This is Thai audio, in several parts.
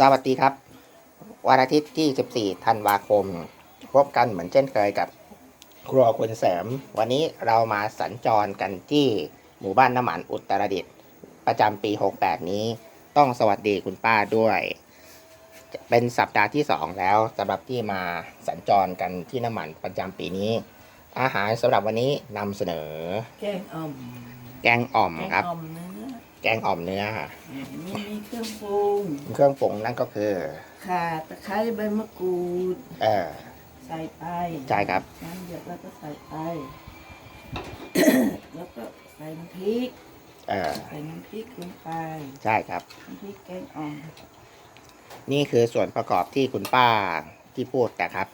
สวัสดีครับ วันอาทิตย์ที่ 14 ธันวาคม พบกันเหมือนเช่นเคยกับครัวคุณเสริม วันนี้เรามาสัญจรกันที่หมู่บ้านน้ำมันอุตรดิตถ์ประจำปี 68 นี้ ต้องสวัสดีคุณป้าด้วย เป็นสัปดาห์ที่ 2 แล้วสำหรับที่มาสัญจรกันที่น้ำมันประจำปีนี้ อาหารสำหรับวันนี้นำเสนอ แกงอ่อมแกงอ่อมแกงครับ อ่อมเนื้อแกงอ่อมเนื้อ มีมีเครื่องปรุง เครื่องปรุงนั่นก็คือข่าตะไคร้ใบมะกรูด เออใส่ไปใช่ครับ น้ำเดือดแล้วก็ใส่ไป แล้วก็ใส่น้ำพริก เออใส่น้ำพริกลงไป ใช่ครับ น้ำพริกแกงอ่อมนี่คือส่วนประกอบที่คุณป้าที่พูดนะครับ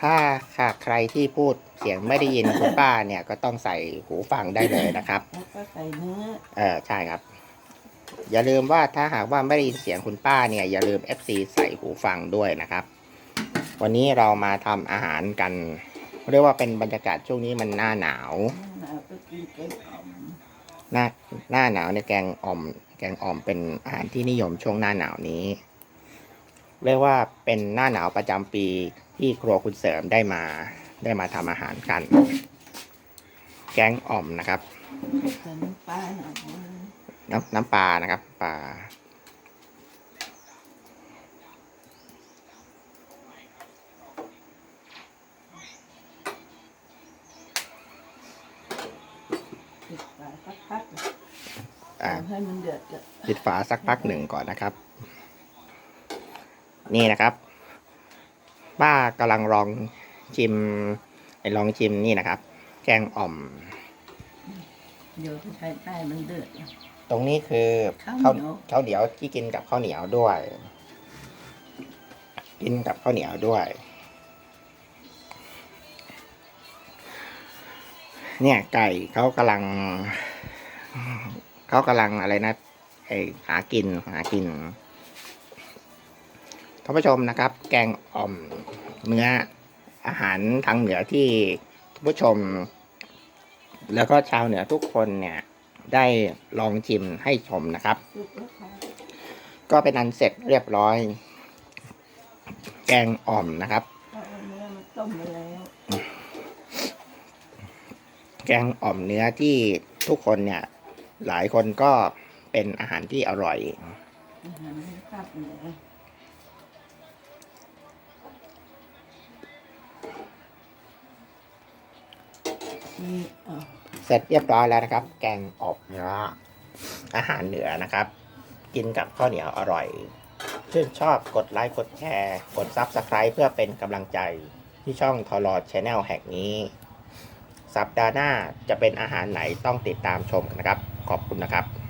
ถ้าหากใครที่พูดเสียงไม่ได้ยินคุณป้าเนี่ยก็ต้องใส่หูฟังได้เลยนะครับ แล้วก็ใส่เนื้อ เออใช่ครับ อย่าลืมว่าถ้าหากว่าไม่ได้ยินเสียงคุณป้าเนี่ยอย่าลืม FC ใส่หูฟังด้วยนะครับ วันนี้เรามาทำอาหารกัน เรียกว่าเป็นบรรยากาศช่วงนี้มันหน้าหนาว หน้าหน้าหนาวเนี่ยแกงอ่อม แกงอ่อมเป็นอาหารที่นิยมช่วงหน้าหนาวนี้ เรียกว่าเป็นหน้าหนาวประจำปีที่ครัวคุณเสริมได้มาได้มาทำอาหารกัน แกงอ่อมนะครับ น้ำปลาหน่อยน้ำน้ำปลานะครับปลาปิดฝาสักพักอ่าให้มันเดือดก็ปิดฝาสักพักหนึ่งก่อนนะครับ นี่นะครับ ป้ากำลังลองชิมไอ้ลองชิมนี่นะครับ แกงอ่อม เดี๋ยวจะใช้ใต้มันเดือด ตรงนี้คือข้าวเหนียวข้าวเหนียวที่กินกับข้าวเหนียวด้วย กินกับข้าวเหนียวด้วย เนี่ยไก่เขากำลังเขากำลังอะไรนะไอหากินหากินท่านผู้ชมนะครับ แกงอ่อมเนื้ออาหารทางเหนือที่ท่านผู้ชม แล้วก็ชาวเหนือทุกคนเนี่ย ได้ลองชิมให้ชมนะครับสุกแล้วค่ะก็เป็นอันเสร็จเรียบร้อย แกงอ่อมนะครับเอาเนื้อมาต้มไปแล้วแกงอ่อมเนื้อที่ทุกคนเนี่ย หลายคนก็เป็นอาหารที่อร่อยอาหารภาคเหนือนี่อะ เสร็จเรียบร้อยแล้วนะครับ แกงอบเนื้ออาหารเหนือนะครับ กินกับข้าวเหนียวอร่อยชื่นชอบกดไลค์กดแชร์ กดซับสไคร b ์เพื่อเป็นกำลังใจที่ช่องทอรอดชแนลแห่งนี้ สัปดาห์หน้าจะเป็นอาหารไหนต้องติดตามชมกันนะครับ ขอบคุณนะครับ